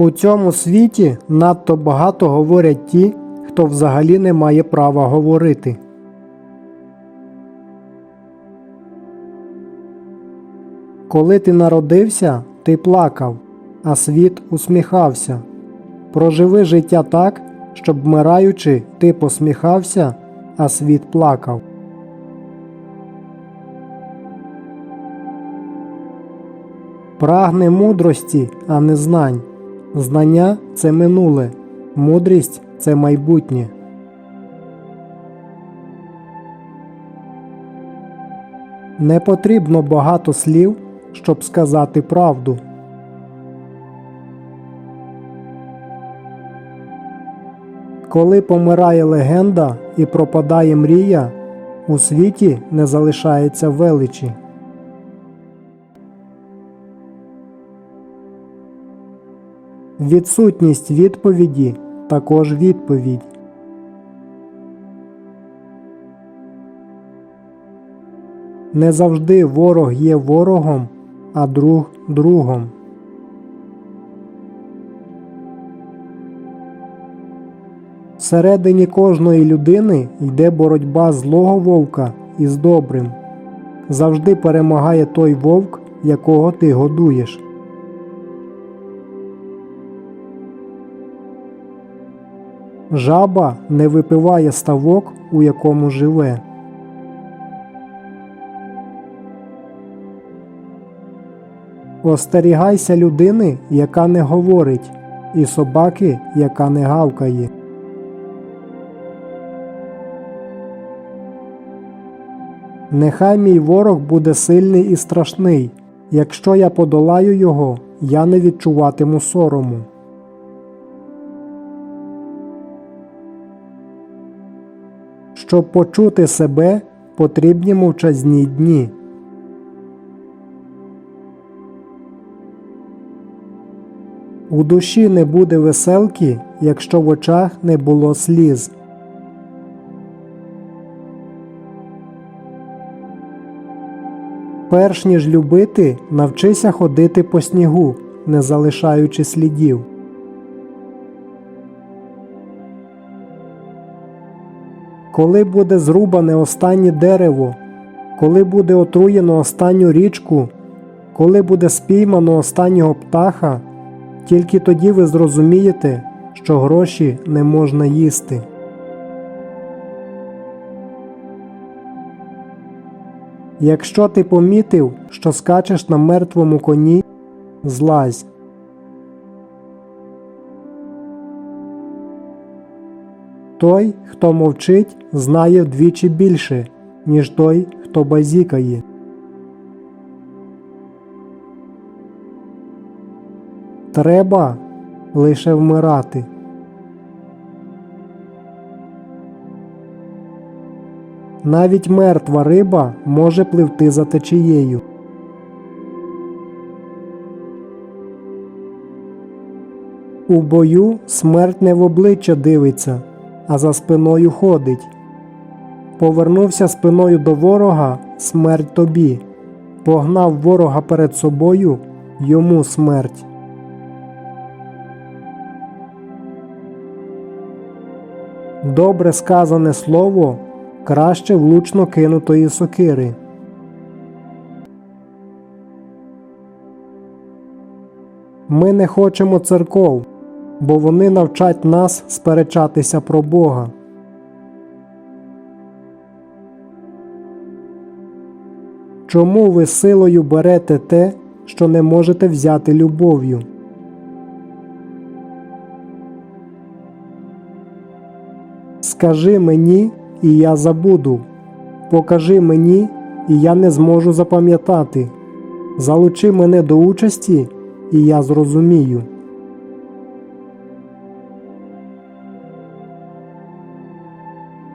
У цьому світі надто багато говорять ті, хто взагалі не має права говорити. Коли ти народився, ти плакав, а світ усміхався. Проживи життя так, щоб вмираючи, ти посміхався, а світ плакав. Прагни мудрості, а не знань. Знання це минуле, мудрість це майбутнє. Не потрібно багато слів, щоб сказати правду. Коли помирає легенда і пропадає мрія, у світі не залишається величі. Відсутність відповіді також відповідь. Не завжди ворог є ворогом, а друг другом. Всередині кожної людини йде боротьба злого вовка із добрим. Завжди перемагає той вовк, якого ти годуєш. Жаба не випиває ставок, у якому живе. Остерігайся людини, яка не говорить, і собаки, яка не гавкає. Нехай мій ворог буде сильний і страшний. Якщо я подолаю його, я не відчуватиму сорому. Щоб почути себе, потрібні мовчазні дні. У душі не буде веселки, якщо в очах не було сліз. Перш ніж любити, навчися ходити по снігу, не залишаючи слідів. Коли буде зрубане останнє дерево, коли буде отруєно останню річку, коли буде спіймано останнього птаха, тільки тоді ви зрозумієте, що гроші не можна їсти. Якщо ти помітив, що скачеш на мертвому коні, злазь. Той, хто мовчить, знає вдвічі більше, ніж той, хто базікає. Треба лише вмирати. Навіть мертва риба може пливти за течією. У бою смерть не в обличчя дивиться, а за спиною ходить. Повернувся спиною до ворога смерть тобі, погнав ворога перед собою йому смерть. Добре сказане слово краще влучно кинутої сокири. Ми не хочемо церков, бо вони навчать нас сперечатися про Бога. Чому ви силою берете те, що не можете взяти любов'ю? Скажи мені, і я забуду. Покажи мені, і я не зможу запам'ятати. Залучи мене до участі, і я зрозумію.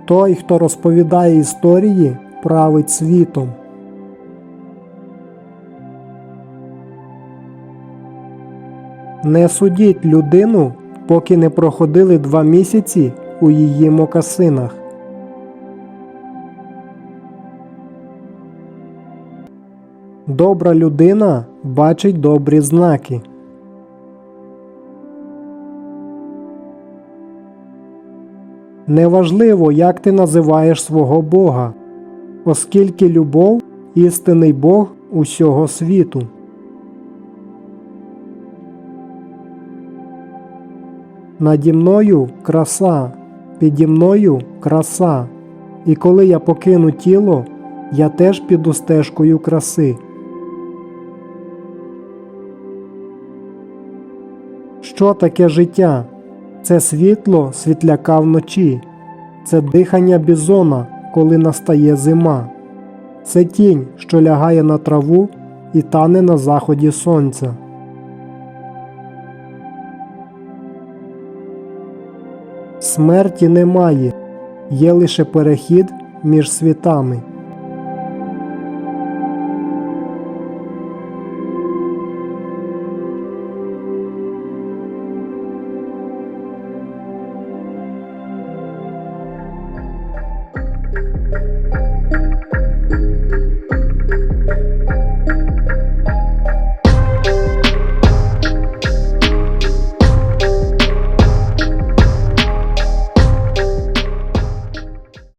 Той, хто розповідає історії, править світом. Не судіть людину, поки не проходили два місяці у її мокасинах. Добра людина бачить добрі знаки. Неважливо, як ти називаєш свого Бога, оскільки любов істинний Бог усього світу. Наді мною краса, піді мною краса, і коли я покину тіло, я теж піду стежкою краси. Що таке життя? Це світло світляка вночі, це дихання бізона, коли настає зима, це тінь, що лягає на траву і тане на заході сонця. Смерті немає, є лише перехід між світами.